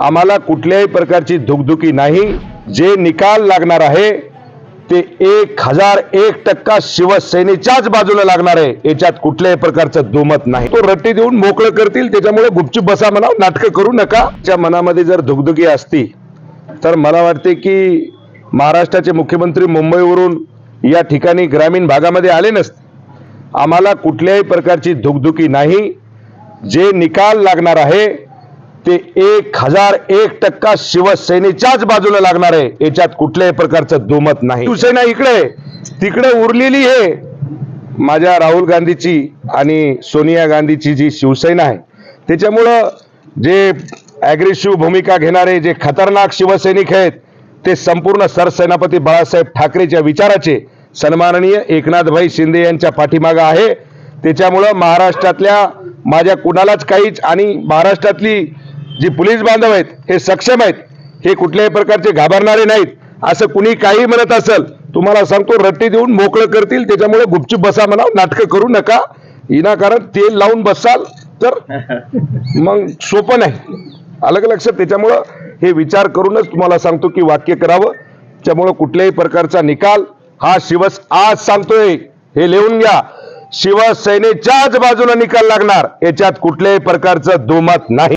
आम्हाला कुठल्याही प्रकारची धुकधुकी नाही. जे निकाल लागणार आहे ते एक हजार एक टक्का शिवसेनेच्याच बाजूला लागणार आहे. याच्यात कुठल्याही प्रकारचं दुमत नाही. तो रट्टी देऊन मोकळं करतील त्याच्यामुळे गुपचूप बसा म्हणा नाटकं करू नका. त्या मनामध्ये जर धुकधुकी असती तर मला वाटते की महाराष्ट्राचे मुख्यमंत्री मुंबईवरून या ठिकाणी ग्रामीण भागामध्ये आले नसते. आम्हाला कुठल्याही प्रकारची धुकधुकी नाही. जे निकाल लागणार आहे ते एक हजार एक टक्का शिवसेनेच्याच बाजूला लागणार आहे. याच्यात कुठल्याही प्रकारचं दुमत नाही. शिवसेना इकडे तिकडे उरलेली आहे माझ्या राहुल गांधीची आणि सोनिया गांधीची जी शिवसेना आहे त्याच्यामुळं जे ॲग्रेसिव्ह भूमिका घेणारे जे खतरनाक शिवसैनिक आहेत ते संपूर्ण सरसेनापती बाळासाहेब ठाकरेच्या विचाराचे सन्माननीय एकनाथभाई शिंदे यांच्या पाठीमागं आहे. त्याच्यामुळं महाराष्ट्रातल्या माझ्या कुणालाच काहीच आणि महाराष्ट्रातली जी पोलीस बांधव आहेत हे सक्षम आहेत हे कुठल्याही प्रकारचे घाबरणारे नाहीत. असं कुणी काही म्हणत असेल तुम्हाला सांगतो रट्टी देऊन मोकळं करतील त्याच्यामुळे गुपचूप बसा म्हणा नाटकं करू नका. विनाकारण तेल लावून बसाल तर मग सोपं नाही. अलग लक्षात त्याच्यामुळं हे विचार करूनच तुम्हाला सांगतो की वाक्य करावं. त्यामुळं कुठल्याही प्रकारचा निकाल हा शिवस आज सांगतोय हे लिहून घ्या. शिवसेनेच्याच बाजूला निकाल लागणार याच्यात कुठल्याही प्रकारचं दुमत नाही.